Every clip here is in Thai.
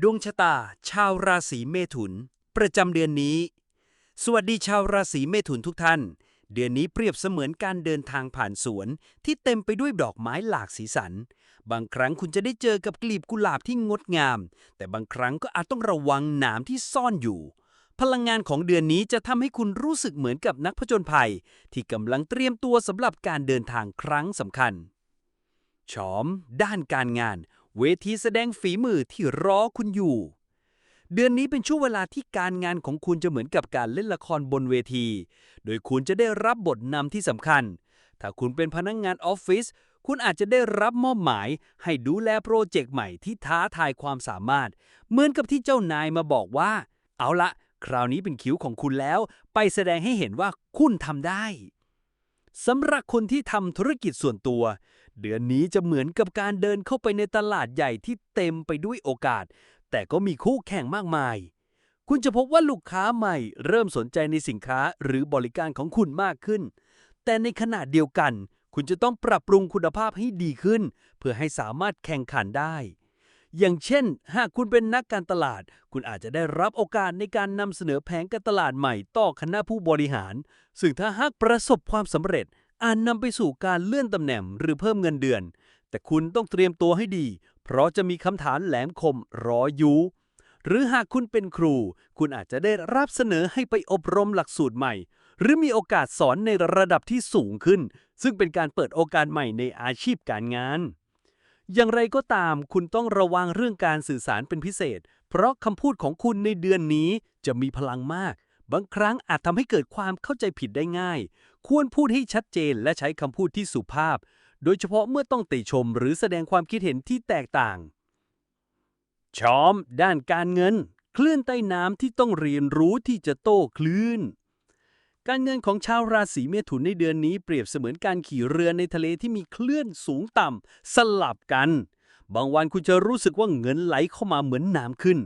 ดวงชะตา ชาวราศีเมถุน ประจำเดือนนี้ สวัสดีชาวราศีเมถุนทุกท่าน เดือนนี้เปรียบเสมือนการเดินทางผ่านสวน ที่เต็มไปด้วยดอกไม้หลากสีสัน บางครั้งคุณจะได้เจอกับกลีบกุหลาบที่งดงาม แต่บางครั้งก็อาจต้องระวังหนามที่ซ่อนอยู่ พลังงานของเดือนนี้จะทำให้คุณรู้สึกเหมือนกับนักผจญภัย ที่กำลังเตรียมตัวสำหรับการเดินทางครั้งสำคัญ ชอม ด้านการงาน เวทีแสดงฝีมือที่รอคุณอยู่ เดือนนี้เป็นช่วงเวลาที่การงานของคุณจะเหมือนกับการเล่นละครบนเวที โดยคุณจะได้รับบทนำที่สำคัญ ถ้าคุณเป็นพนักงงานออฟฟิศคุณอาจจะได้รับมอบหมายให้ดูแลโปรเจกต์ใหม่ที่ท้าทายความสามารถ เหมือนกับที่เจ้านายมาบอกว่า เอาละคราวนี้เป็นคิวของคุณแล้ว ไปแสดงให้เห็นว่าคุณทำได้สำหรับคนที่ทำธุรกิจส่วนตัว เดือนนี้จะเหมือนกับการเดินเข้าไปในตลาดใหญ่ที่เต็มไปด้วยโอกาส แต่ก็มีคู่แข่งมากมาย คุณจะพบว่าลูกค้าใหม่เริ่มสนใจในสินค้าหรือบริการของคุณมากขึ้น แต่ในขณะเดียวกัน คุณจะต้องปรับปรุงคุณภาพให้ดีขึ้น เพื่อให้สามารถแข่งขันได้ อย่างเช่น หากคุณเป็นนักการตลาด คุณอาจจะได้รับโอกาสในการนำเสนอแผนการตลาดใหม่ต่อคณะผู้บริหาร ซึ่งถ้าหากประสบความสำเร็จ อาจนำไปสู่การเลื่อนตำแหน่งหรือเพิ่มเงินเดือน แต่คุณต้องเตรียมตัวให้ดี เพราะจะมีคำถามแหลมคมรออยู่ หรือหากคุณเป็นครู คุณอาจจะได้รับเสนอให้ไปอบรมหลักสูตรใหม่ หรือมีโอกาสสอนในระดับที่สูงขึ้น ซึ่งเป็นการเปิดโอกาสใหม่ในอาชีพการงาน อย่างไรก็ตาม คุณต้องระวังเรื่องการสื่อสารเป็นพิเศษ เพราะคำพูดของคุณในเดือนนี้จะมีพลังมาก บางครั้งอาจทำให้เกิดความเข้าใจผิดได้ง่าย ควรพูดให้ชัดเจนและใช้คำพูดที่สุภาพ โดยเฉพาะเมื่อต้องติชมหรือแสดงความคิดเห็นที่แตกต่างชอม ด้านการเงิน คลื่นใต้น้ำที่ต้องเรียนรู้ที่จะโต้คลื่น การเงินของชาวราศีเมถุนในเดือนนี้เปรียบเสมือนการขี่เรือในทะเลที่มีคลื่นสูงต่ำสลับกัน บางวันคุณจะรู้สึกว่าเงินไหลเข้ามาเหมือนน้ำขึ้น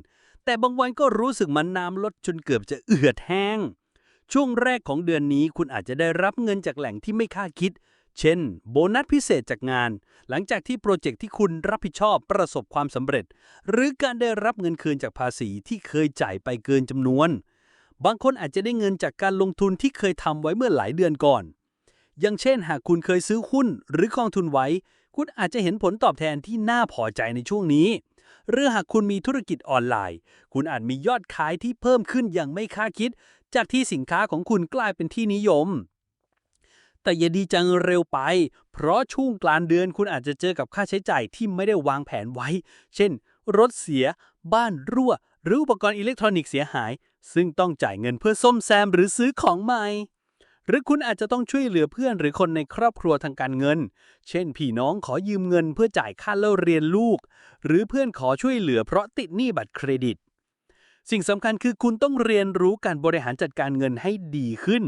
แต่บางวันก็รู้สึกมันน้ำลดจนเกือบจะเอือดแห้ง ช่วงแรกของเดือนนี้คุณอาจจะได้รับเงินจากแหล่งที่ไม่คาดคิด เช่น โบนัสพิเศษจากงาน หลังจากที่โปรเจกต์ที่คุณรับผิดชอบประสบความสำเร็จ หรือการได้รับเงินคืนจากภาษีที่เคยจ่ายไปเกินจำนวน บางคนอาจจะได้เงินจากการลงทุนที่เคยทำไว้เมื่อหลายเดือนก่อน อย่างเช่น หากคุณเคยซื้อหุ้นหรือกองทุนไว้ คุณอาจจะเห็นผลตอบแทนที่น่าพอใจในช่วงนี้ หรือหากคุณมีธุรกิจออนไลน์ คุณอาจมียอดขายที่เพิ่มขึ้นอย่างไม่คาดคิด จากที่สินค้าของคุณกลายเป็นที่นิยม แต่อย่าดีจังเร็วไป เพราะช่วงกลางเดือนคุณอาจจะเจอกับค่าใช้จ่ายที่ไม่ได้วางแผนไว้ เช่น รถเสีย บ้านรั่ว หรืออุปกรณ์อิเล็กทรอนิกส์เสียหาย ซึ่งต้องจ่ายเงินเพื่อซ่อมแซมหรือซื้อของใหม่ หรือคุณอาจจะต้องช่วยเหลือเพื่อนหรือคนในครอบครัวทางการเงิน เช่นพี่น้องขอยืมเงินเพื่อจ่ายค่าเล่าเรียนลูก หรือเพื่อนขอช่วยเหลือเพราะติดหนี้บัตรเครดิต สิ่งสำคัญคือคุณต้องเรียนรู้การบริหารจัดการเงินให้ดีขึ้น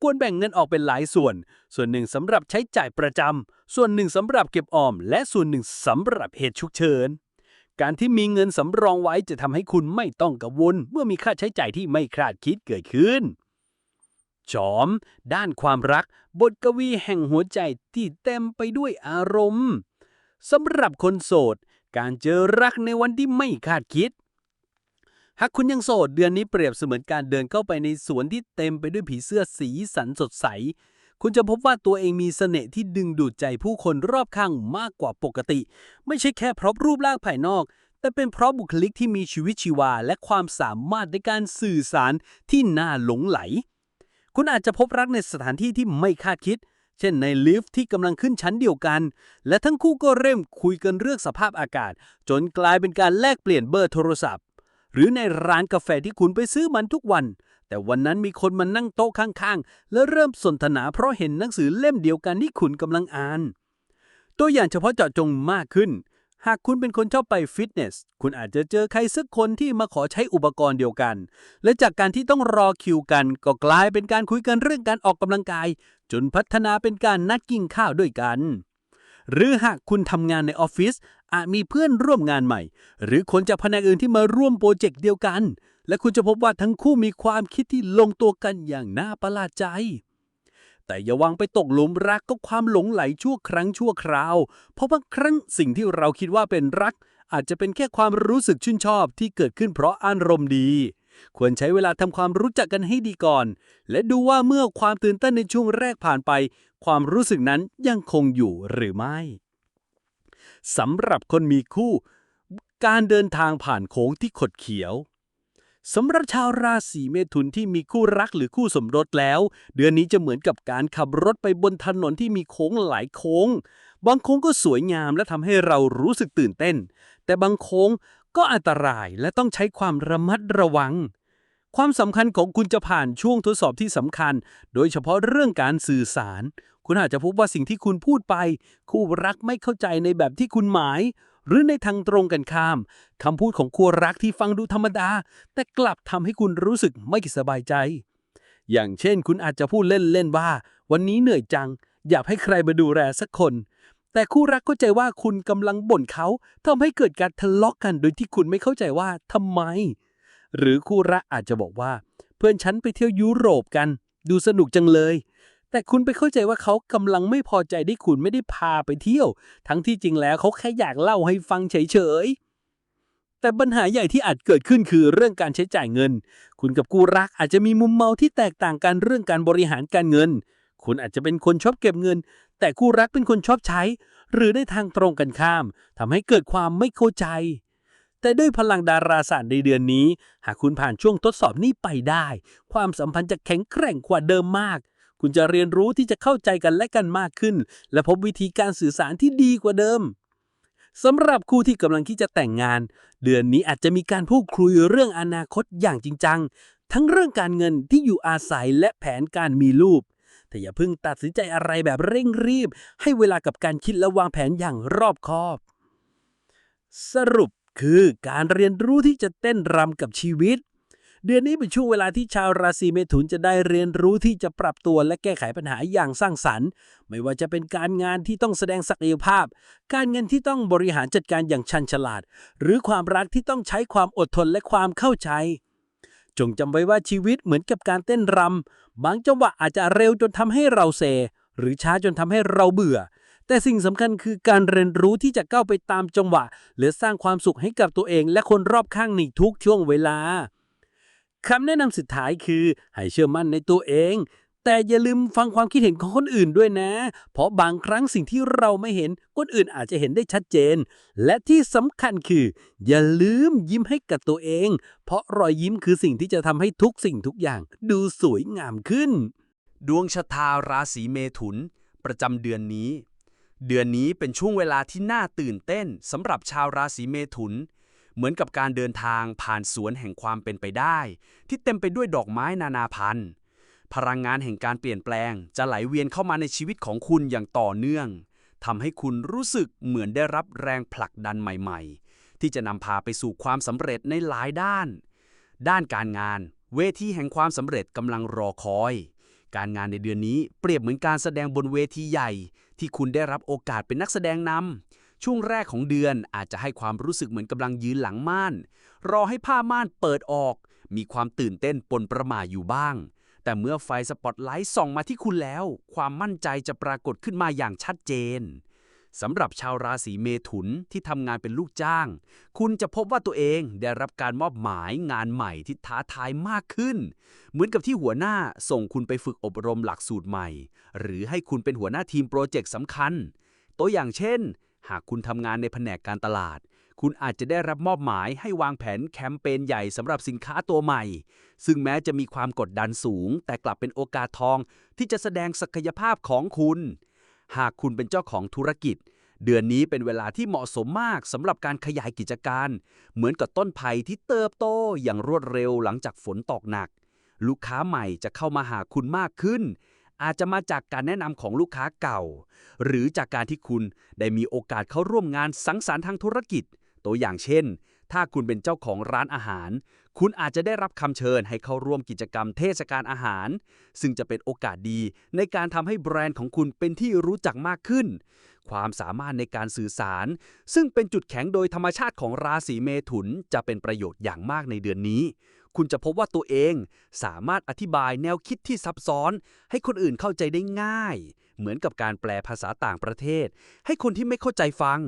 ควรแบ่งเงินออกเป็นหลายส่วน ส่วนหนึ่งสำหรับใช้จ่ายประจำ ส่วนหนึ่งสำหรับเก็บออม และส่วนหนึ่งสำหรับเหตุฉุกเฉินการที่มีเงินสำรองไว้จะทำให้คุณไม่ต้องกังวล เมื่อมีค่าใช้จ่ายที่ไม่คาดคิดเกิดขึ้น จอม ด้านความรัก บทกวีแห่งหัวใจที่เต็มไปด้วยอารมณ์สำหรับคนโสด การเจอรักในวันที่ไม่คาดคิด หากคุณยังโสดเดือนนี้เปรียบเสมือนการเดินเข้าไปในสวนที่เต็มไปด้วยผีเสื้อสีสันสดใส คุณจะพบว่าตัวเองมีเสน่ห์ที่ดึงดูดใจผู้คนรอบข้างมากกว่าปกติ ไม่ใช่แค่เพราะรูปร่างภายนอกแต่เป็นเพราะบุคลิกที่มีชีวิตชีวา และความสามารถในการสื่อสารที่น่าหลงไหล คุณอาจจะพบรักในสถานที่ที่ไม่คาดคิด เช่นในลิฟต์ที่กำลังขึ้นชั้นเดียวกัน และทั้งคู่ก็เริ่มคุยกันเรื่องสภาพอากาศ จนกลายเป็นการแลกเปลี่ยนเบอร์โทรศัพท์ หรือในร้านกาแฟที่คุณไปซื้อมันทุกวัน แต่วันนั้นมีคนมานั่งโต๊ะข้างๆ และเริ่มสนทนาเพราะเห็นหนังสือเล่มเดียวกันที่คุณกำลังอ่าน ตัวอย่างเฉพาะเจาะจงมากขึ้น หากคุณเป็นคนชอบไปฟิตเนส คุณอาจจะเจอใครสักคนที่มาขอใช้อุปกรณ์เดียวกัน และจากการที่ต้องรอคิวกัน ก็กลายเป็นการคุยกันเรื่องการออกกำลังกาย จนพัฒนาเป็นการนัดกินข้าวด้วยกัน หรือหากคุณทำงานในออฟฟิศอาจมีเพื่อนร่วมงานใหม่ หรือคนจากแผนกอื่นที่มาร่วมโปรเจกต์เดียวกัน และคุณจะพบว่าทั้งคู่มีความคิดที่ลงตัวกันอย่างน่าประหลาดใจ แต่อย่าวังไปตกหลุมรักก็ความหลงไหลชั่วครั้งชั่วคราว เพราะบางครั้งสิ่งที่เราคิดว่าเป็นรัก อาจจะเป็นแค่ความรู้สึกชื่นชอบที่เกิดขึ้นเพราะอารมณ์ดี ควรใช้เวลาทำความรู้จักกันให้ดีก่อน และดูว่าเมื่อความตื่นเต้นในช่วงแรกผ่านไป ความรู้สึกนั้นยังคงอยู่หรือไม่สำหรับคนมีคู่ การเดินทางผ่านโค้งที่ขดเขียว สำหรับชาวราศีเมถุนที่มีคู่รักหรือคู่สมรสแล้ว เดือนนี้จะเหมือนกับการขับรถไปบนถนนที่มีโค้งหลายโค้ง บางโค้งก็สวยงามและทำให้เรารู้สึกตื่นเต้น แต่บางโค้งก็อันตรายและต้องใช้ความระมัดระวัง ความสำคัญของคุณจะผ่านช่วงทดสอบที่สำคัญ โดยเฉพาะเรื่องการสื่อสาร คุณอาจจะพบว่าสิ่งที่คุณพูดไป คู่รักไม่เข้าใจในแบบที่คุณหมาย หรือในทางตรงกันข้ามคำพูดของคู่รักที่ฟังดูธรรมดา แต่กลับทำให้คุณรู้สึกไม่สบายใจ อย่างเช่น คุณอาจจะพูดเล่น ๆ ว่า วันนี้เหนื่อยจัง อยากให้ใครมาดูแลสักคน แต่คู่รักเข้าใจว่าคุณกำลังบ่นเขาทำให้เกิดการทะเลาะกันโดยที่คุณไม่เข้าใจว่าทำไม หรือคู่รักอาจจะบอกว่า เพื่อนฉันไปเที่ยวยุโรปกัน ดูสนุกจังเลย แต่คุณไปเข้าใจว่าเขากำลังไม่พอใจที่คุณไม่ได้พาไปเที่ยว ทั้งที่จริงแล้วเขาแค่อยากเล่าให้ฟังเฉยๆ แต่ปัญหาใหญ่ที่อาจเกิดขึ้นคือเรื่องการใช้จ่ายเงิน คุณกับคู่รักอาจจะมีมุมเมาที่แตกต่างกันเรื่องการบริหารการเงิน คุณอาจจะเป็นคนชอบเก็บเงิน แต่คู่รักเป็นคนชอบใช้ หรือในทางตรงกันข้ามทำให้เกิดความไม่เข้าใจ แต่ด้วยพลังดาราศาสตร์ในเดือนนี้ หากคุณผ่านช่วงทดสอบนี้ไปได้ ความสัมพันธ์จะแข็งแกร่งกว่าเดิมมาก คุณจะเรียนรู้ที่จะเข้าใจกันและกันมากขึ้น และพบวิธีการสื่อสารที่ดีกว่าเดิมสำหรับคู่ที่กำลังที่จะแต่งงาน เดือนนี้อาจจะมีการพูดคุยเรื่องอนาคตอย่างจริงจัง ทั้งเรื่องการเงินที่อยู่อาศัยและแผนการมีลูกแต่อย่าเพิ่งตัดสินใจอะไรแบบเร่งรีบ ให้เวลากับการคิดและวางแผนอย่างรอบคอบ สรุปคือการเรียนรู้ที่จะเต้นรำกับชีวิต เดือนนี้เป็นช่วงเวลาที่ชาวราศีเมถุนจะได้เรียนรู้ที่จะปรับตัวและแก้ไขปัญหาอย่างสร้างสรรค์ ไม่ว่าจะเป็นการงานที่ต้องแสดงศักยภาพ การเงินที่ต้องบริหารจัดการอย่างชันฉลาด หรือความรักที่ต้องใช้ความอดทนและความเข้าใจ จงจำไว้ว่าชีวิตเหมือนกับการเต้นรำบางจังหวะอาจจะเร็วจนทำให้เราเซ หรือช้าจนทำให้เราเบื่อ แต่สิ่งสำคัญคือการเรียนรู้ที่จะก้าวไปตามจังหวะ หรือสร้างความสุขให้กับตัวเอง และคนรอบข้างในทุกช่วงเวลา คำแนะนำสุดท้ายคือ ให้เชื่อมั่นในตัวเอง แต่อย่าลืมฟังความคิดเห็นของคนอื่นด้วยนะ เพราะบางครั้งสิ่งที่เราไม่เห็นคนอื่นอาจจะเห็นได้ชัดเจน และที่สำคัญคือ อย่าลืมยิ้มให้กับตัวเอง เพราะรอยยิ้มคือสิ่งที่จะทำให้ทุกสิ่งทุกอย่าง ดูสวยงามขึ้น ดวงชะตาราศีเมถุน ประจำเดือนนี้ เดือนนี้เป็นช่วงเวลาที่น่าตื่นเต้นสำหรับชาวราศีเมถุน เหมือนกับการเดินทางผ่านสวนแห่งความเป็นไปได้ ที่เต็มไปด้วยดอกไม้นานาพันธุ์ พลังงานแห่งการเปลี่ยนแปลงจะไหลเวียนเข้ามาในชีวิตของคุณอย่างต่อเนื่องทำให้คุณรู้สึกเหมือนได้รับแรงผลักดันใหม่ ๆ ที่จะนำพาไปสู่ความสำเร็จในหลายด้าน ด้านการงาน เวทีแห่งความสำเร็จกำลังรอคอย การงานในเดือนนี้เปรียบเหมือนการแสดงบนเวทีใหญ่ ที่คุณได้รับโอกาสเป็นนักแสดงนำ ช่วงแรกของเดือนอาจจะให้ความรู้สึกเหมือนกำลังยืนหลังม่าน รอให้ผ้าม่านเปิดออก มีความตื่นเต้นปนประหม่าอยู่บ้าง แต่เมื่อไฟสปอตไลท์ส่องมาที่คุณแล้ว ความมั่นใจจะปรากฏขึ้นมาอย่างชัดเจนสำหรับชาวราศีเมถุนที่ทำงานเป็นลูกจ้าง คุณจะพบว่าตัวเองได้รับการมอบหมายงานใหม่ที่ท้าทายมากขึ้น เหมือนกับที่หัวหน้าส่งคุณไปฝึกอบรมหลักสูตรใหม่ หรือให้คุณเป็นหัวหน้าทีมโปรเจกต์สำคัญ ตัวอย่างเช่น หากคุณทำงานในแผนกการตลาด คุณอาจจะได้รับมอบหมายให้วางแผนแคมเปญใหญ่สำหรับสินค้าตัวใหม่ ซึ่งแม้จะมีความกดดันสูง แต่กลับเป็นโอกาสทองที่จะแสดงศักยภาพของคุณ หากคุณเป็นเจ้าของธุรกิจ เดือนนี้เป็นเวลาที่เหมาะสมมากสำหรับการขยายกิจการ เหมือนกับต้นไผ่ที่เติบโตอย่างรวดเร็วหลังจากฝนตกหนัก ลูกค้าใหม่จะเข้ามาหาคุณมากขึ้น อาจจะมาจากการแนะนำของลูกค้าเก่า หรือจากการที่คุณได้มีโอกาสเข้าร่วมงานสังสรรค์ทางธุรกิจ ตัวอย่างเช่น ถ้าคุณเป็นเจ้าของร้านอาหาร คุณอาจจะได้รับคำเชิญให้เข้าร่วมกิจกรรมเทศกาลอาหาร ซึ่งจะเป็นโอกาสดีในการทำให้แบรนด์ของคุณเป็นที่รู้จักมากขึ้น ความสามารถในการสื่อสาร ซึ่งเป็นจุดแข็งโดยธรรมชาติของราศีเมถุนจะเป็นประโยชน์อย่างมากในเดือนนี้ คุณจะพบว่าตัวเองสามารถอธิบายแนวคิดที่ซับซ้อน ให้คนอื่นเข้าใจได้ง่าย เหมือนกับการแปลภาษาต่างประเทศ ให้คนที่ไม่เข้าใจฟัง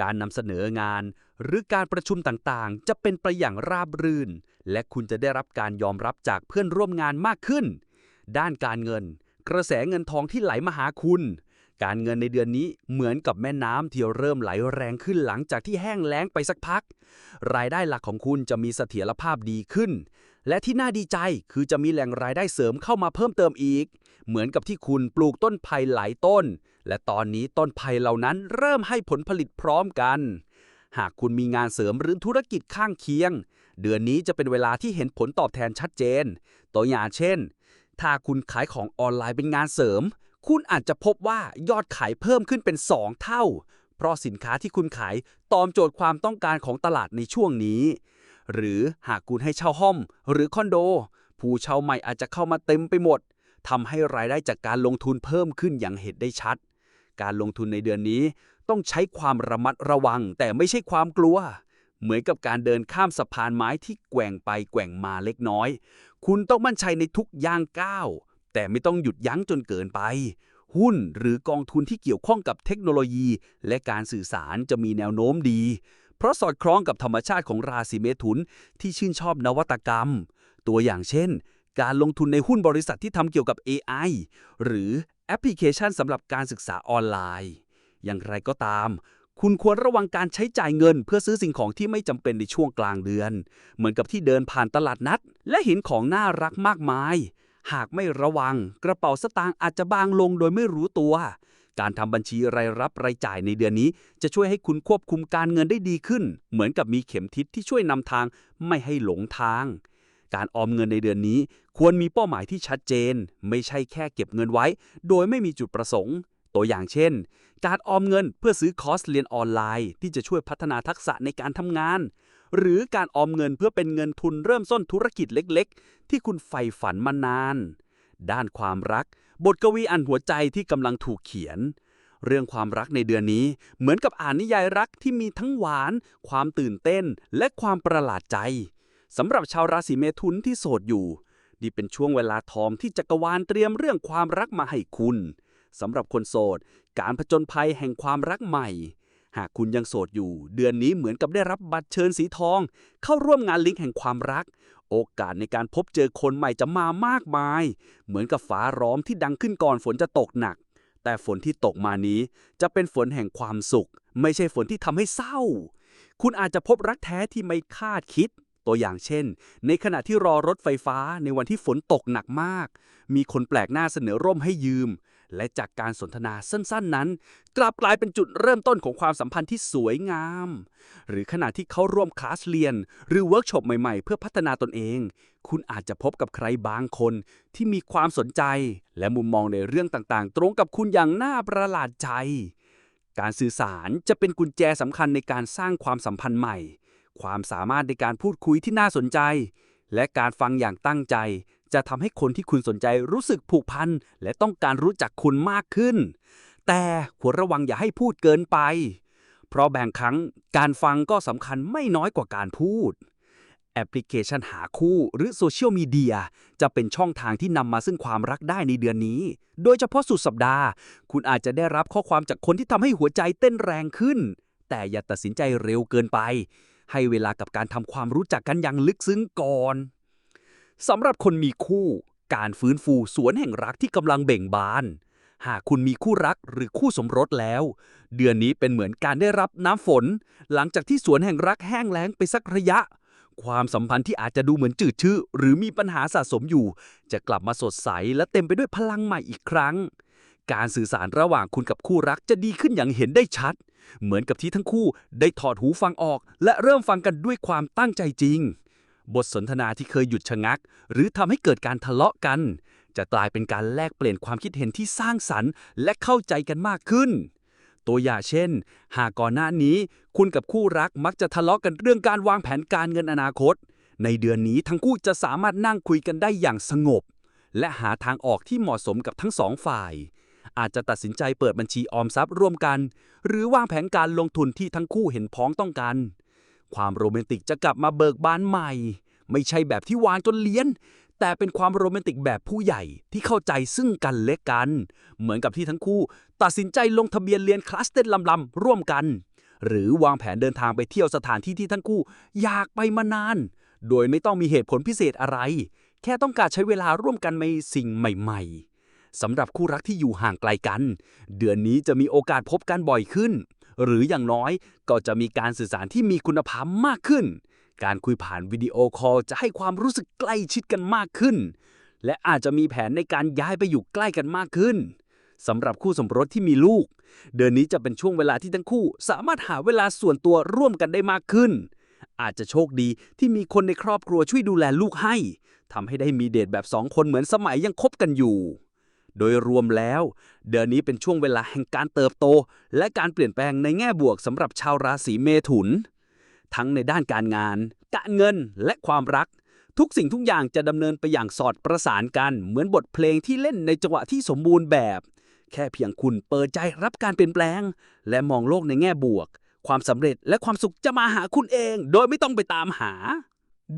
การนำเสนองาน หรือการประชุมต่างๆ จะเป็นไปอย่างราบรื่น และคุณจะได้รับการยอมรับจากเพื่อนร่วมงานมากขึ้น ด้านการเงิน กระแสเงินทองที่ไหลมาหาคุณ การเงินในเดือนนี้เหมือนกับแม่น้ำที่เริ่มไหลแรงขึ้นหลังจากที่แห้งแล้งไปสักพัก รายได้หลักของคุณจะมีเสถียรภาพดีขึ้น และที่น่าดีใจคือจะมีแหล่งรายได้เสริมเข้ามาเพิ่มเติมอีก เหมือนกับที่คุณปลูกต้นไผ่หลายต้น และตอนนี้ต้นไผ่เหล่านั้นเริ่มให้ผลผลิตพร้อมกัน หากคุณมีงานเสริมหรือธุรกิจข้างเคียง เดือนนี้จะเป็นเวลาที่เห็นผลตอบแทนชัดเจน ตัวอย่างเช่น ถ้าคุณขายของออนไลน์เป็นงานเสริม คุณอาจจะพบว่ายอดขายเพิ่มขึ้นเป็น 2 เท่า เพราะสินค้าที่คุณขายตอบโจทย์ความต้องการของตลาดในช่วงนี้ หรือหากคุณให้เช่าห้อง หรือคอนโด ผู้เช่าใหม่อาจจะเข้ามาเต็มไปหมดทำให้รายได้จากการลงทุนเพิ่มขึ้นอย่างเห็นได้ชัด การลงทุนในเดือนนี้ต้องใช้ความระมัดระวัง แต่ไม่ใช่ความกลัว เหมือนกับการเดินข้ามสะพานไม้ที่แกว่งไปแกว่งมาเล็กน้อย คุณต้องมั่นใจในทุกย่างก้าว แต่ไม่ต้องหยุดยั้งจนเกินไป หุ้นหรือกองทุนที่เกี่ยวข้องกับเทคโนโลยี และการสื่อสารจะมีแนวโน้มดี เพราะสอดคล้องกับธรรมชาติของราศีเมถุนที่ชื่นชอบนวัตกรรม ตัวอย่างเช่น การลงทุนในหุ้นบริษัทที่ทำเกี่ยวกับ AI หรือแอปพลิเคชันสำหรับการศึกษาออนไลน์ อย่างไรก็ตาม คุณควรระวังการใช้จ่ายเงิน เพื่อซื้อสิ่งของที่ไม่จำเป็นในช่วงกลางเดือน เหมือนกับที่เดินผ่านตลาดนัด และเห็นของน่ารักมากมาย หากไม่ระวัง กระเป๋าสตางค์อาจจะบางลงโดยไม่รู้ตัว การทำบัญชีรายรับรายจ่ายในเดือนนี้ จะช่วยให้คุณควบคุมการเงินได้ดีขึ้น เหมือนกับมีเข็มทิศที่ช่วยนำทางไม่ให้หลงทาง การออมเงินในเดือนนี้ ควรมีเป้าหมายที่ชัดเจน ไม่ใช่แค่เก็บเงินไว้ โดยไม่มีจุดประสงค์ ตัวอย่างเช่น การออมเงินเพื่อซื้อคอร์สเรียนออนไลน์ ที่จะช่วยพัฒนาทักษะในการทำงาน หรือการออมเงินเพื่อเป็นเงินทุนเริ่มต้นธุรกิจเล็กๆ ที่คุณใฝ่ฝันมานาน ด้านความรัก บทกวีอันหัวใจที่กำลังถูกเขียน เรื่องความรักในเดือนนี้เหมือนกับอ่านนิยายรักที่มีทั้งหวาน ความตื่นเต้น และความประหลาดใจสำหรับชาวราศีเมถุนที่โสดอยู่นี่เป็นช่วงเวลาทองที่จักรวาลเตรียมเรื่องความรักมาให้คุณสำหรับคนโสด การผจญภัยแห่งความรักใหม่ หากคุณยังโสดอยู่ เดือนนี้เหมือนกับได้รับบัตรเชิญสีทอง เข้าร่วมงานลิงก์แห่งความรัก โอกาสในการพบเจอคนใหม่จะมามากมาย เหมือนกับฟ้าร้องที่ดังขึ้นก่อนฝนจะตกหนัก แต่ฝนที่ตกมานี้จะเป็นฝนแห่งความสุข ไม่ใช่ฝนที่ทำให้เศร้า คุณอาจจะพบรักแท้ที่ไม่คาดคิดตัวอย่างเช่น ในขณะที่รอรถไฟฟ้าในวันที่ฝนตกหนักมาก มีคนแปลกหน้าเสนอร่มให้ยืม และจากการสนทนาสั้นๆนั้น กลับกลายเป็นจุดเริ่มต้นของความสัมพันธ์ที่สวยงาม หรือขณะที่เขาร่วมคลาสเรียน หรือเวิร์กช็อปใหม่ๆ เพื่อพัฒนาตนเอง คุณอาจจะพบกับใครบางคนที่มีความสนใจ และมุมมองในเรื่องต่างๆ ตรงกับคุณอย่างน่าประหลาดใจ การสื่อสารจะเป็นกุญแจสำคัญในการสร้างความสัมพันธ์ใหม่ ความสามารถในการพูดคุยที่น่าสนใจ และการฟังอย่างตั้งใจ จะทำให้คนที่คุณสนใจรู้สึกผูกพันและต้องการรู้จักคุณมากขึ้น แต่ควรระวังอย่าให้พูดเกินไป เพราะบางครั้งการฟังก็สำคัญไม่น้อยกว่าการพูด แอปพลิเคชันหาคู่หรือโซเชียลมีเดียจะเป็นช่องทางที่นำมาซึ่งความรักได้ในเดือนนี้ โดยเฉพาะสุดสัปดาห์ คุณอาจจะได้รับข้อความจากคนที่ทำให้หัวใจเต้นแรงขึ้น แต่อย่าตัดสินใจเร็วเกินไปให้เวลากับการทำความรู้จักกันอย่างลึกซึ้งก่อน สำหรับคนมีคู่ การฟื้นฟูสวนแห่งรักที่กำลังเบ่งบาน หากคุณมีคู่รักหรือคู่สมรสแล้ว เดือนนี้เป็นเหมือนการได้รับน้ำฝน หลังจากที่สวนแห่งรักแห้งแล้งไปสักระยะ ความสัมพันธ์ที่อาจจะดูเหมือนจืดชืดหรือมีปัญหาสะสมอยู่ จะกลับมาสดใสและเต็มไปด้วยพลังใหม่อีกครั้ง การสื่อสารระหว่างคุณกับคู่รักจะดีขึ้นอย่างเห็นได้ชัด เหมือนกับที่ทั้งคู่ได้ถอดหูฟังออก และเริ่มฟังกันด้วยความตั้งใจจริง บทสนทนาที่เคยหยุดชะงัก หรือทำให้เกิดการทะเลาะกัน จะกลายเป็นการแลกเปลี่ยนความคิดเห็นที่สร้างสรรค์ และเข้าใจกันมากขึ้น ตัวอย่างเช่น หากก่อนหน้านี้ คุณกับคู่รักมักจะทะเลาะกันเรื่องการวางแผนการเงินอนาคต ในเดือนนี้ทั้งคู่จะสามารถนั่งคุยกันได้อย่างสงบ และหาทางออกที่เหมาะสมกับทั้งสองฝ่ายอาจจะตัดสินใจเปิดบัญชีออมทรัพย์ร่วมกัน หรือวางแผนการลงทุนที่ทั้งคู่เห็นพ้องต้องกัน ความโรแมนติกจะกลับมาเบิกบานใหม่ ไม่ใช่แบบที่วางจนเลี้ยน แต่เป็นความโรแมนติกแบบผู้ใหญ่ที่เข้าใจซึ่งกันและกัน เหมือนกับที่ทั้งคู่ ตัดสินใจลงทะเบียนเรียนคลาสเต้นลำๆร่วมกัน หรือวางแผนเดินทางไปเที่ยวสถานที่ที่ทั้งคู่ อยากไปมานาน โดยไม่ต้องมีเหตุผลพิเศษอะไร แค่ต้องการใช้เวลาร่วมกันในสิ่งใหม่ ๆสำหรับคู่รักที่อยู่ห่างไกลกัน เดือนนี้จะมีโอกาสพบกันบ่อยขึ้น หรืออย่างน้อยก็จะมีการสื่อสารที่มีคุณภาพมากขึ้น การคุยผ่านวิดีโอคอลจะให้ความรู้สึกใกล้ชิดกันมากขึ้น และอาจจะมีแผนในการย้ายไปอยู่ใกล้กันมากขึ้นสำหรับคู่สมรสที่มีลูก เดือนนี้จะเป็นช่วงเวลาที่ทั้งคู่ สามารถหาเวลาส่วนตัวร่วมกันได้มากขึ้น อาจจะโชคดีที่มีคนในครอบครัวช่วยดูแลลูกให้ทำให้ได้มีเดทแบบสองคนเหมือนสมัยยังคบกันอยู่ โดยรวมแล้ว เดือนนี้เป็นช่วงเวลาแห่งการเติบโต และการเปลี่ยนแปลงในแง่บวกสำหรับชาวราศีเมถุน ทั้งในด้านการงาน การเงินและความรัก ทุกสิ่งทุกอย่างจะดำเนินไปอย่างสอดประสานกัน เหมือนบทเพลงที่เล่นในจังหวะที่สมบูรณ์แบบ แค่เพียงคุณเปิดใจรับการเปลี่ยนแปลง และมองโลกในแง่บวก ความสำเร็จและความสุขจะมาหาคุณเอง โดยไม่ต้องไปตามหา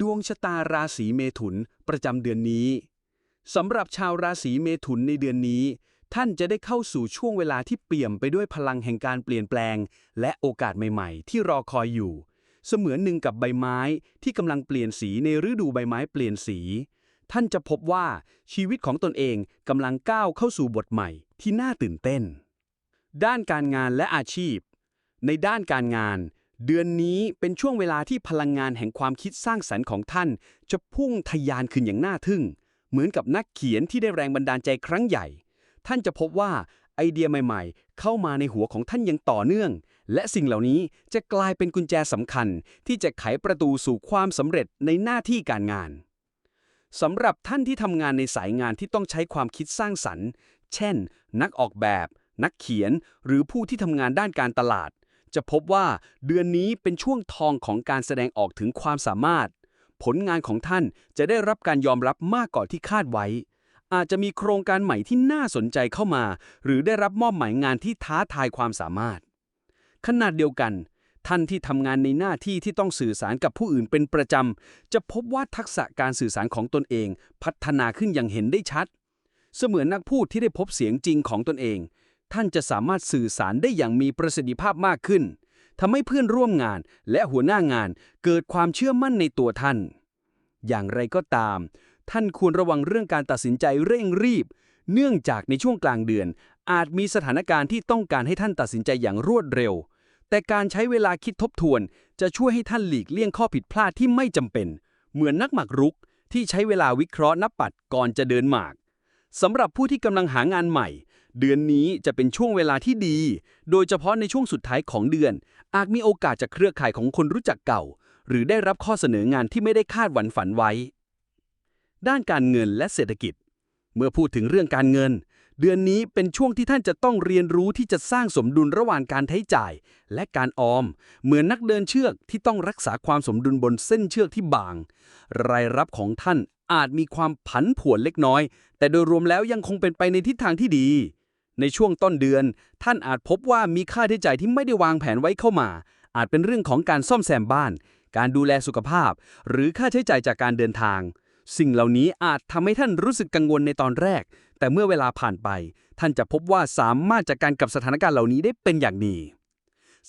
ดวงชะตาราศีเมถุนประจำเดือนนี้ สำหรับชาวราศีเมถุนในเดือนนี้ ท่านจะได้เข้าสู่ช่วงเวลาที่เปี่ยมไปด้วยพลังแห่งการเปลี่ยนแปลง และโอกาสใหม่ๆ ที่รอคอยอยู่ เสมือนหนึ่งกับใบไม้ที่กำลังเปลี่ยนสีในฤดูใบไม้เปลี่ยนสี ท่านจะพบว่าชีวิตของตนเองกำลังก้าวเข้าสู่บทใหม่ที่น่าตื่นเต้น ด้านการงานและอาชีพ ในด้านการงานเดือนนี้เป็นช่วงเวลาที่พลังงานแห่งความคิดสร้างสรรค์ของท่าน จะพุ่งทะยานขึ้นอย่างน่าทึ่ง เหมือนกับนักเขียนที่ได้แรงบันดาลใจครั้งใหญ่ ท่านจะพบว่าไอเดียใหม่ๆ เข้ามาในหัวของท่านอย่างต่อเนื่อง และสิ่งเหล่านี้จะกลายเป็นกุญแจสำคัญ ที่จะไขประตูสู่ความสำเร็จในหน้าที่การงานสำหรับท่านที่ทำงานในสายงานที่ต้องใช้ความคิดสร้างสรรค์ เช่น นักออกแบบ นักเขียน หรือผู้ที่ทำงานด้านการตลาด จะพบว่าเดือนนี้เป็นช่วงทองของการแสดงออกถึงความสามารถ ผลงานของท่านจะได้รับการยอมรับมากกว่าที่คาดไว้ อาจจะมีโครงการใหม่ที่น่าสนใจเข้ามา หรือได้รับมอบหมายงานที่ท้าทายความสามารถ ขนาดเดียวกัน ท่านที่ทำงานในหน้าที่ที่ต้องสื่อสารกับผู้อื่นเป็นประจำ จะพบว่าทักษะการสื่อสารของตนเอง พัฒนาขึ้นอย่างเห็นได้ชัด เสมือนนักพูดที่ได้พบเสียงจริงของตนเอง ท่านจะสามารถสื่อสารได้อย่างมีประสิทธิภาพมากขึ้น ทำให้เพื่อนร่วมงานและหัวหน้างานเกิดความเชื่อมั่นในตัวท่าน อย่างไรก็ตาม ท่านควรระวังเรื่องการตัดสินใจเร่งรีบ เนื่องจากในช่วงกลางเดือน อาจมีสถานการณ์ที่ต้องการให้ท่านตัดสินใจอย่างรวดเร็ว แต่การใช้เวลาคิดทบทวน จะช่วยให้ท่านหลีกเลี่ยงข้อผิดพลาดที่ไม่จำเป็น เหมือนนักหมากรุกที่ใช้เวลาวิเคราะห์นับปัดก่อนจะเดินหมากสำหรับผู้ที่กำลังหางานใหม่ เดือนนี้จะเป็นช่วงเวลาที่ดี โดยเฉพาะในช่วงสุดท้ายของเดือน อาจมีโอกาสจากเครือข่ายของคนรู้จักเก่า หรือได้รับข้อเสนองานที่ไม่ได้คาดหวังฝันไว้ ด้านการเงินและเศรษฐกิจ เมื่อพูดถึงเรื่องการเงิน เดือนนี้เป็นช่วงที่ท่านจะต้องเรียนรู้ที่จะสร้างสมดุลระหว่างการใช้จ่าย และการออม เหมือนนักเดินเชือกที่ต้องรักษาความสมดุลบนเส้นเชือกที่บาง รายรับของท่านอาจมีความผันผวนเล็กน้อย แต่โดยรวมแล้วยังคงเป็นไปในทิศทางที่ดี ในช่วงต้นเดือน ท่านอาจพบว่ามีค่าใช้จ่ายที่ไม่ได้วางแผนไว้เข้ามา อาจเป็นเรื่องของการซ่อมแซมบ้าน การดูแลสุขภาพ หรือค่าใช้จ่ายจากการเดินทาง สิ่งเหล่านี้อาจทำให้ท่านรู้สึกกังวลในตอนแรก แต่เมื่อเวลาผ่านไป ท่านจะพบว่าสามารถจัดการกับสถานการณ์เหล่านี้ได้เป็นอย่างดี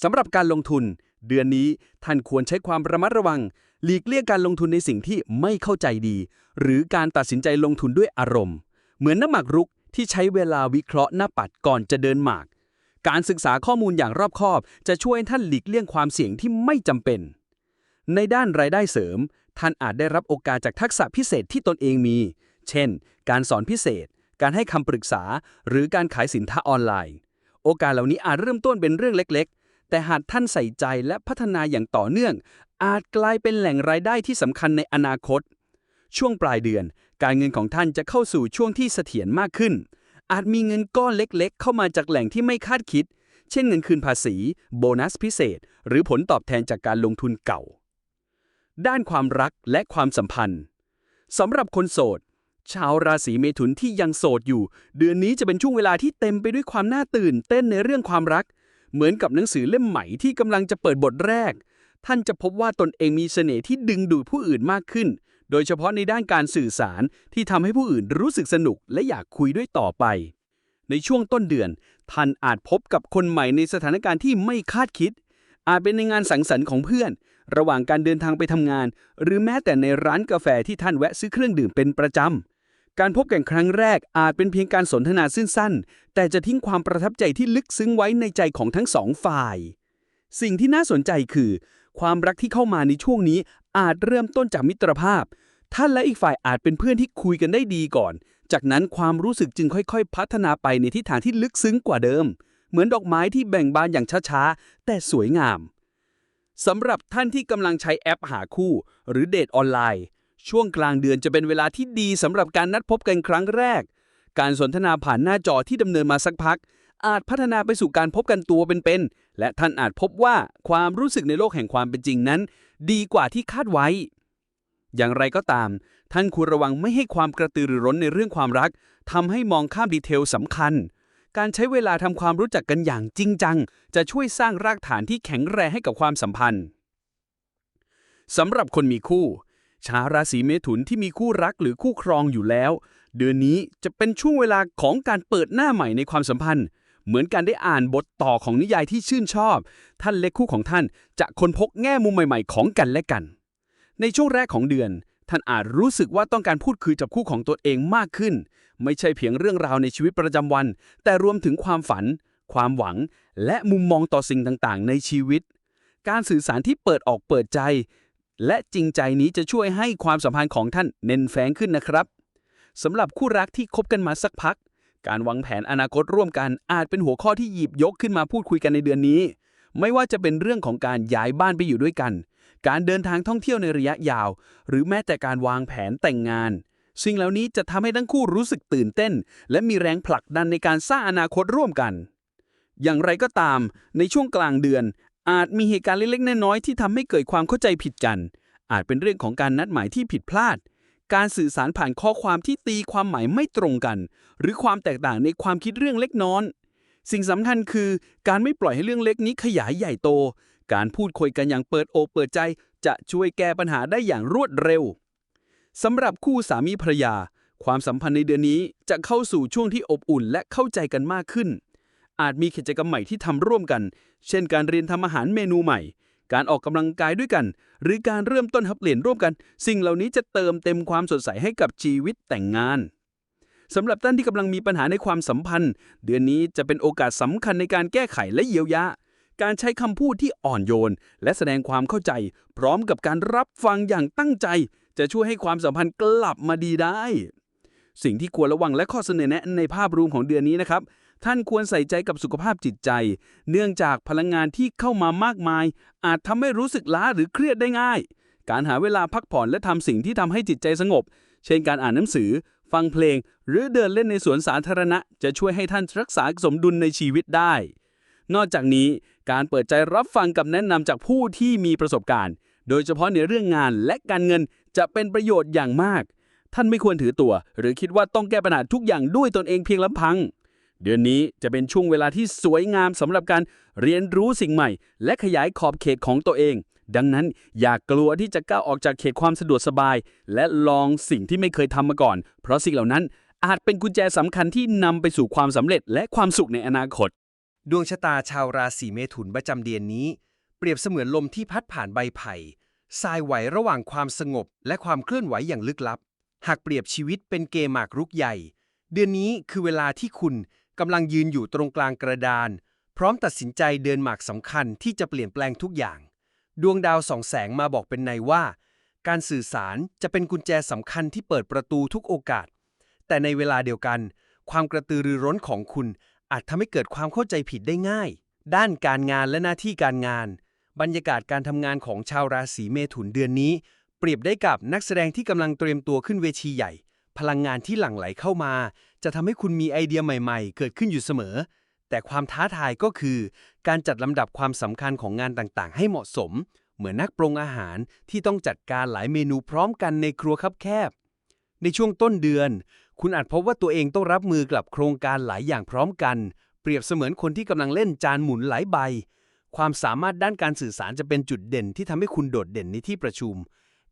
สำหรับการลงทุน เดือนนี้ท่านควรใช้ความระมัดระวัง หลีกเลี่ยงการลงทุนในสิ่งที่ไม่เข้าใจดี หรือการตัดสินใจลงทุนด้วยอารมณ์ เหมือนน้ำหมากรุก ที่ใช้เวลาวิเคราะห์หน้าปัดก่อนจะเดินหมาก การศึกษาข้อมูลอย่างรอบคอบ จะช่วยให้ท่านหลีกเลี่ยงความเสี่ยงที่ไม่จำเป็น ในด้านรายได้เสริม ท่านอาจได้รับโอกาสจากทักษะพิเศษที่ตนเองมี เช่น การสอนพิเศษ การให้คำปรึกษา หรือการขายสินค้าออนไลน์ โอกาสเหล่านี้อาจเริ่มต้นเป็นเรื่องเล็ก ๆ แต่หากท่านใส่ใจและพัฒนาอย่างต่อเนื่อง อาจกลายเป็นแหล่งรายได้ที่สำคัญในอนาคต ช่วงปลายเดือน การเงินของท่านจะเข้าสู่ช่วงที่เสถียรมากขึ้น อาจมีเงินก้อนเล็กๆ เข้ามาจากแหล่งที่ไม่คาดคิด เช่นเงินคืนภาษี โบนัสพิเศษ หรือผลตอบแทนจากการลงทุนเก่า ด้านความรักและความสัมพันธ์สำหรับคนโสด ชาวราศีเมถุนที่ยังโสดอยู่ เดือนนี้จะเป็นช่วงเวลาที่เต็มไปด้วยความน่าตื่นเต้นในเรื่องความรัก เหมือนกับหนังสือเล่มใหม่ที่กำลังจะเปิดบทแรก ท่านจะพบว่าตนเองมีเสน่ห์ที่ดึงดูดผู้อื่นมากขึ้น โดยเฉพาะในด้านการสื่อสารที่ทำให้ผู้อื่นรู้สึกสนุกและอยากคุยด้วยต่อไป ในช่วงต้นเดือน ท่านอาจพบกับคนใหม่ในสถานการณ์ที่ไม่คาดคิด อาจเป็นในงานสังสรรค์ของเพื่อน ระหว่างการเดินทางไปทำงาน หรือแม้แต่ในร้านกาแฟที่ท่านแวะซื้อเครื่องดื่มเป็นประจำการพบกันครั้งแรกอาจเป็นเพียงการสนทนาสั้นๆ แต่จะทิ้งความประทับใจที่ลึกซึ้งไว้ในใจของทั้งสองฝ่าย สิ่งที่น่าสนใจคือ ความรักที่เข้ามาในช่วงนี้ อาจเริ่มต้นจากมิตรภาพ ท่านและอีกฝ่ายอาจเป็นเพื่อนที่คุยกันได้ดีก่อน จากนั้นความรู้สึกจึงค่อย ๆ พัฒนาไปในทิศทางที่ลึกซึ้งกว่าเดิม เหมือนดอกไม้ที่แบ่งบานอย่างช้าๆ แต่สวยงามสำหรับท่านที่กำลังใช้แอปหาคู่ หรือเดทออนไลน์ ช่วงกลางเดือนจะเป็นเวลาที่ดีสำหรับการนัดพบกันครั้งแรก การสนทนาผ่านหน้าจอที่ดำเนินมาสักพัก อาจพัฒนาไปสู่การพบกันตัวเป็นๆและท่านอาจพบว่าความรู้สึกในโลกแห่งความเป็นจริงนั้น ดีกว่าที่คาดไว้ อย่างไรก็ตาม ท่านควรระวังไม่ให้ความกระตือรือร้นในเรื่องความรักทำให้มองข้ามดีเทลสำคัญ การใช้เวลาทำความรู้จักกันอย่างจริงจัง จะช่วยสร้างรากฐานที่แข็งแรงให้กับความสัมพันธ์สำหรับคนมีคู่ ชาวราศีเมถุนที่มีคู่รักหรือคู่ครองอยู่แล้ว เดือนนี้จะเป็นช่วงเวลาของการเปิดหน้าใหม่ในความสัมพันธ์ เหมือนการได้อ่านบทต่อของนิยายที่ชื่นชอบ ท่านเล็กคู่ของท่านจะค้นพบแง่มุมใหม่ๆ ของกันและกัน ในช่วงแรกของเดือน ท่านอาจรู้สึกว่าต้องการพูดคุยกับคู่ของตัวเองมากขึ้น ไม่ใช่เพียงเรื่องราวในชีวิตประจำวัน แต่รวมถึงความฝัน ความหวัง และมุมมองต่อสิ่งต่างๆ ในชีวิต การสื่อสารที่เปิดออกเปิดใจ และจริงใจนี้จะช่วยให้ความสัมพันธ์ของท่านเน้นแฟงขึ้นนะครับสำหรับคู่รักที่คบกันมาสักพัก การวางแผนอนาคตร่วมกันอาจเป็นหัวข้อที่หยิบยกขึ้นมาพูดคุยกันในเดือนนี้ ไม่ว่าจะเป็นเรื่องของการย้ายบ้านไปอยู่ด้วยกัน การเดินทางท่องเที่ยวในระยะยาว หรือแม้แต่การวางแผนแต่งงาน สิ่งเหล่านี้จะทำให้ทั้งคู่รู้สึกตื่นเต้น และมีแรงผลักดันในการสร้างอนาคตร่วมกัน อย่างไรก็ตาม ในช่วงกลางเดือน อาจมีเหตุการณ์เล็กๆน้อยๆที่ทำให้เกิดความเข้าใจผิดกัน อาจเป็นเรื่องของการนัดหมายที่ผิดพลาด การสื่อสารผ่านข้อความที่ตีความหมายไม่ตรงกัน หรือความแตกต่างในความคิดเรื่องเล็กน้อยสิ่งสำคัญคือการไม่ปล่อยให้เรื่องเล็กนี้ขยายใหญ่โต การพูดคุยกันอย่างเปิดอกเปิดใจ จะช่วยแก้ปัญหาได้อย่างรวดเร็วสำหรับคู่สามีภรรยา ความสัมพันธ์ในเดือนนี้จะเข้าสู่ช่วงที่อบอุ่นและเข้าใจกันมากขึ้น อาจมีกิจกรรมใหม่ที่ทำร่วมกัน เช่นการเรียนทำอาหารเมนูใหม่ การออกกำลังกายด้วยกัน หรือการเริ่มต้นทับเปลี่ยนร่วมกัน สิ่งเหล่านี้จะเติมเต็มความสดใสให้กับชีวิตแต่งงานสำหรับท่านที่กำลังมีปัญหาในความสัมพันธ์ เดือนนี้จะเป็นโอกาสสำคัญในการแก้ไขและเยียวยาการใช้คำพูดที่อ่อนโยน และแสดงความเข้าใจ พร้อมกับการรับฟังอย่างตั้งใจ จะช่วยให้ความสัมพันธ์กลับมาดีได้ สิ่งที่ควรระวังและข้อเสนอแนะในภาพรวมของเดือนนี้นะครับ ท่านควรใส่ใจกับสุขภาพจิตใจ เนื่องจากพลังงานที่เข้ามามากมาย อาจทำให้รู้สึกล้าหรือเครียดได้ง่าย การหาเวลาพักผ่อนและทำสิ่งที่ทำให้จิตใจสงบ เช่นการอ่านหนังสือ ฟังเพลง หรือเดินเล่นในสวนสาธารณะ จะช่วยให้ท่านรักษาสมดุลในชีวิตได้ นอกจากนี้การเปิดใจรับฟังกับแนะนำจากผู้ที่มีประสบการณ์ โดยเฉพาะในเรื่องงานและการเงินจะเป็นประโยชน์อย่างมาก ท่านไม่ควรถือตัว หรือคิดว่าต้องแก้ปัญหาทุกอย่างด้วยตนเองเพียงลำพัง เดือนนี้จะเป็นช่วงเวลาที่สวยงามสำหรับการเรียนรู้สิ่งใหม่ และขยายขอบเขตของตัวเอง ดังนั้นอย่ากกลัวที่จะก้าวออกจากเขตความสะดวกสบาย และลองสิ่งที่ไม่เคยทำมาก่อน เพราะสิ่งเหล่านั้นอาจเป็นกุญแจสำคัญที่นำไปสู่ความสำเร็จและความสุขในอนาคต ดวงชะตาชาวราศีเมถุนประจำเดือนนี้ เปรียบเสมือนลมที่พัดผ่านใบไผ่ทรายไหวระหว่างความสงบ และความเคลื่อนไหวอย่างลึกลับ หากเปรียบชีวิตเป็นเกมหมากรุกใหญ่ เดือนนี้คือเวลาที่คุณ กำลังยืนอยู่ตรงกลางกระดาน พร้อมตัดสินใจเดินหมากสำคัญที่จะเปลี่ยนแปลงทุกอย่าง ดวงดาวสองแสงมาบอกเป็นในว่า การสื่อสารจะเป็นกุญแจสำคัญที่เปิดประตูทุกโอกาส แต่ในเวลาเดียวกัน ความกระตือรือร้นของคุณ อาจทำให้เกิดความเข้าใจผิดได้ง่าย ด้านการงานและหน้าที่การงาน บรรยากาศการทำงานของชาวราศีเมถุนเดือนนี้ เปรียบได้กับนักแสดงที่กำลังเตรียมตัวขึ้นเวทีใหญ่ พลังงานที่หลั่งไหลเข้ามา จะทำให้คุณมีไอเดียใหม่ๆ เกิดขึ้นอยู่เสมอ แต่ความท้าทายก็คือ การจัดลำดับความสำคัญของงานต่างๆ ให้เหมาะสม เหมือนนักปรุงอาหารที่ต้องจัดการหลายเมนูพร้อมกันในครัวคับแคบ ในช่วงต้นเดือน คุณอาจพบว่าตัวเองต้องรับมือกับโครงการหลายอย่างพร้อมกัน เปรียบเสมือนคนที่กำลังเล่นจานหมุนหลายใบ ความสามารถด้านการสื่อสารจะเป็นจุดเด่นที่ทำให้คุณโดดเด่นในที่ประชุม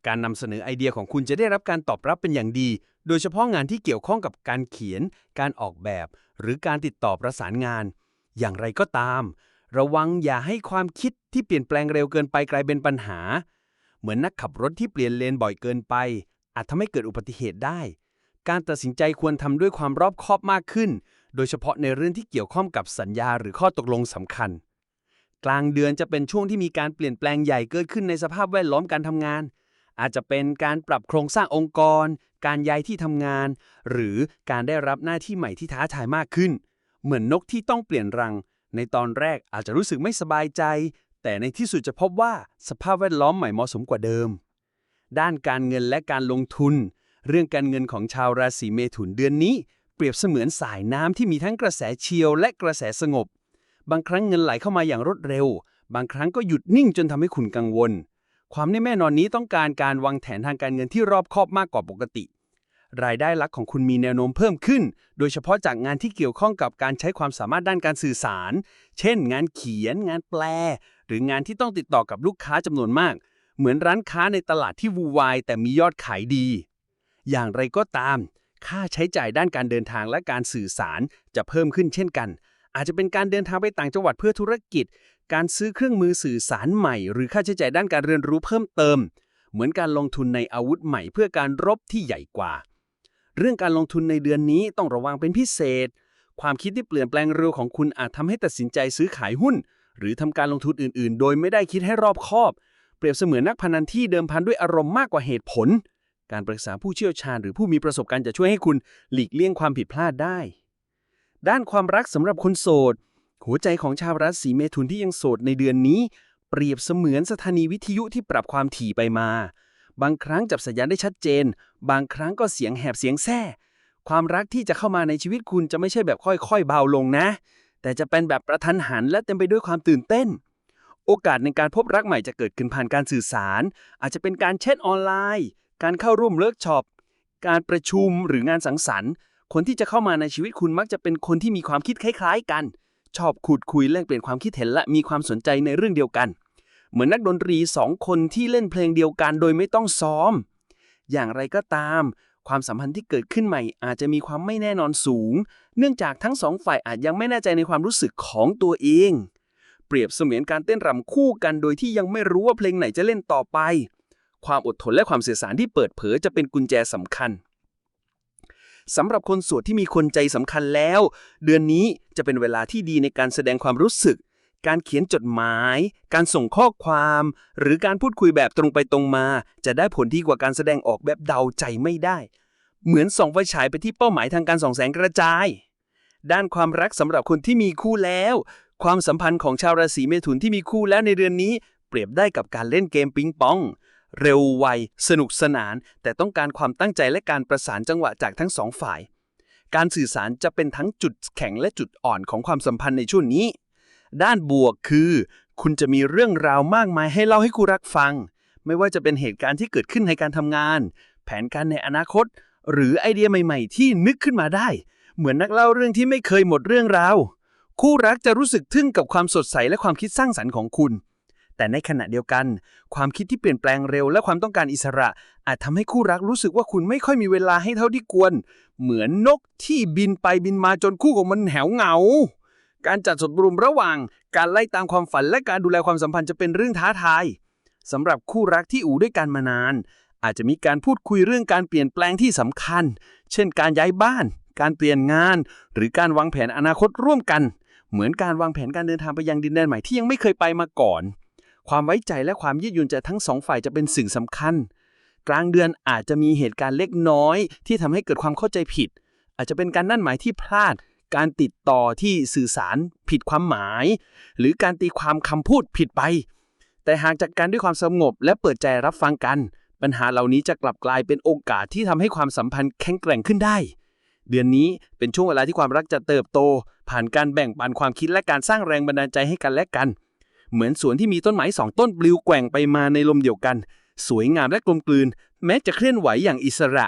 การนำเสนอไอเดียของคุณจะได้รับการตอบรับเป็นอย่างดี โดยเฉพาะงานที่เกี่ยวข้องกับการเขียน การออกแบบ หรือการติดต่อประสานงาน อย่างไรก็ตาม ระวังอย่าให้ความคิดที่เปลี่ยนแปลงเร็วเกินไปกลายเป็นปัญหา เหมือนนักขับรถที่เปลี่ยนเลนบ่อยเกินไป อาจทำให้เกิดอุบัติเหตุได้ การตัดสินใจควรทำด้วยความรอบคอบมากขึ้น โดยเฉพาะในเรื่องที่เกี่ยวข้องกับสัญญาหรือข้อตกลงสำคัญ กลางเดือนจะเป็นช่วงที่มีการเปลี่ยนแปลงใหญ่เกิดขึ้นในสภาพแวดล้อมการทำงาน อาจจะเป็นการปรับโครงสร้างองค์กร การย้ายที่ทำงาน หรือการได้รับหน้าที่ใหม่ที่ท้าทายมากขึ้น เหมือนนกที่ต้องเปลี่ยนรัง ในตอนแรกอาจจะรู้สึกไม่สบายใจ แต่ในที่สุดจะพบว่าสภาพแวดล้อมใหม่เหมาะสมกว่าเดิม ด้านการเงินและการลงทุน เรื่องการเงินของชาวราศีเมถุนเดือนนี้ เปรียบเสมือนสายน้ำที่มีทั้งกระแสเชียวและกระแสสงบ บางครั้งเงินไหลเข้ามาอย่างรวดเร็ว บางครั้งก็หยุดนิ่งจนทำให้คุณกังวล ความไม่แน่นอนนี้ต้องการการวางแผนทางการเงินที่รอบคอบมากกว่าปกติ รายได้หลักของคุณมีแนวโน้มเพิ่มขึ้น โดยเฉพาะจากงานที่เกี่ยวข้องกับการใช้ความสามารถด้านการสื่อสาร เช่น งานเขียน งานแปล หรืองานที่ต้องติดต่อกับลูกค้าจำนวนมาก เหมือนร้านค้าในตลาดที่วูวายแต่มียอดขายดี อย่างไรก็ตาม ค่าใช้จ่ายด้านการเดินทางและการสื่อสารจะเพิ่มขึ้นเช่นกัน อาจจะเป็นการเดินทางไปต่างจังหวัดเพื่อธุรกิจ การซื้อเครื่องมือสื่อสารใหม่ หรือค่าใช้จ่ายด้านการเรียนรู้เพิ่มเติม เหมือนการลงทุนในอาวุธใหม่เพื่อการรบที่ใหญ่กว่า เรื่องการลงทุนในเดือนนี้ต้องระวังเป็นพิเศษ ความคิดที่เปลี่ยนแปลงเร็วของคุณอาจทำให้ตัดสินใจซื้อขายหุ้น หรือทำการลงทุนอื่น ๆ โดยไม่ได้คิดให้รอบคอบ เปรียบเสมือนนักพนันที่เดิมพันด้วยอารมณ์มากกว่าเหตุผล การปรึกษาผู้เชี่ยวชาญหรือผู้มีประสบการณ์จะช่วยให้คุณหลีกเลี่ยงความผิดพลาดได้ ด้านความรักสำหรับคนโสด หัวใจของชาวราศีเมถุนที่ยังโสดในเดือนนี้ เปรียบเสมือนสถานีวิทยุที่ปรับความถี่ไปมา บางครั้งจับสัญญาณได้ชัดเจน บางครั้งก็เสียงแหบเสียงแซ่ความรักที่จะเข้ามาในชีวิตคุณจะไม่ใช่แบบค่อยๆ เบาลงนะ แต่จะเป็นแบบประทันหันและเต็มไปด้วยความตื่นเต้น โอกาสในการพบรักใหม่จะเกิดขึ้นผ่านการสื่อสาร อาจจะเป็นการแชทออนไลน์ การเข้าร่วมเลิกช็อป การประชุมหรืองานสังสรรค์ คนที่จะเข้ามาในชีวิตคุณมักจะเป็นคนที่มีความคิดคล้าย ๆ กัน ชอบขุดคุยแลกเปลี่ยนความคิดเห็นและมีความสนใจในเรื่องเดียวกัน เหมือนนักดนตรีสองคนที่เล่นเพลงเดียวกันโดยไม่ต้องซ้อม อย่างไรก็ตาม ความสัมพันธ์ที่เกิดขึ้นใหม่ อาจจะมีความไม่แน่นอนสูง เนื่องจากทั้งสองฝ่ายอาจยังไม่แน่ใจในความรู้สึกของตัวเอง เปรียบเสมือนการเต้นรำคู่กันโดยที่ยังไม่รู้ว่าเพลงไหนจะเล่นต่อไป ความอดทนและความเสื่อสารที่เปิดเผยจะเป็นกุญแจสำคัญ สำหรับคนโสวดที่มีคนใจสำคัญแล้ว เดือนนี้จะเป็นเวลาที่ดีในการแสดงความรู้สึก การเขียนจดหมาย การส่งข้อความ หรือการพูดคุยแบบตรงไปตรงมา จะได้ผลดีกว่าการแสดงออกแบบเดาใจไม่ได้ เหมือนส่องไฟฉายไปที่เป้าหมายทางการส่องแสงกระจาย ด้านความรักสำหรับคนที่มีคู่แล้ว ความสัมพันธ์ของชาวราศีเมถุนที่มีคู่แล้วในเดือนนี้ เปรียบได้กับการเล่นเกมปิงปอง เร็วไว สนุกสนาน แต่ต้องการความตั้งใจและการประสานจังหวะจากทั้งสองฝ่าย การสื่อสารจะเป็นทั้งจุดแข็งและจุดอ่อนของความสัมพันธ์ในช่วงนี้ ด้านบวกคือ คุณจะมีเรื่องราวมากมายให้เล่าให้คู่รักฟัง ไม่ว่าจะเป็นเหตุการณ์ที่เกิดขึ้นในการทำงาน แผนการในอนาคต หรือไอเดียใหม่ๆ ที่นึกขึ้นมาได้ เหมือนนักเล่าเรื่องที่ไม่เคยหมดเรื่องราวคู่รักจะรู้สึกทึ่งกับความสดใสและความคิดสร้างสรรค์ของคุณ แต่ในขณะเดียวกัน ความคิดที่เปลี่ยนแปลงเร็วและความต้องการอิสระ อาจทำให้คู่รักรู้สึกว่าคุณไม่ค่อยมีเวลาให้เท่าที่ควร เหมือนนกที่บินไปบินมาจนคู่ของมันแหวเหงา การจัดสมดุลระหว่าง การไล่ตามความฝันและการดูแลความสัมพันธ์จะเป็นเรื่องท้าทายสำหรับคู่รักที่อู่ด้วยกันมานาน อาจจะมีการพูดคุยเรื่องการเปลี่ยนแปลงที่สำคัญ เช่น การย้ายบ้าน การเปลี่ยนงาน หรือการวางแผนอนาคตร่วมกัน เหมือนการวางแผนการเดินทางไปยังดินแดนใหม่ที่ยังไม่เคยไปมาก่อน ความไว้ใจและความยืดหยุ่นจากทั้งสองฝ่ายจะเป็นสิ่งสำคัญ กลางเดือนอาจจะมีเหตุการณ์เล็กน้อย ที่ทำให้เกิดความเข้าใจผิด อาจจะเป็นการนั่นหมายที่พลาด การติดต่อที่สื่อสารผิดความหมาย หรือการตีความคำพูดผิดไป แต่หากจัดการด้วยความสงบ และเปิดใจรับฟังกัน ปัญหาเหล่านี้จะกลับกลายเป็นโอกาสที่ทำให้ความสัมพันธ์แข็งแกร่งขึ้นได้ เดือนนี้เป็นช่วงเวลาที่ความรักจะเติบโต ผ่านการแบ่งปันความคิดและการสร้างแรงบันดาลใจให้กันและกัน เหมือนสวนที่มีต้นไม้สองต้นปลิวแกว่งไปมาในลมเดียวกัน สวยงามและกลมกลืน แม้จะเคลื่อนไหวอย่างอิสระ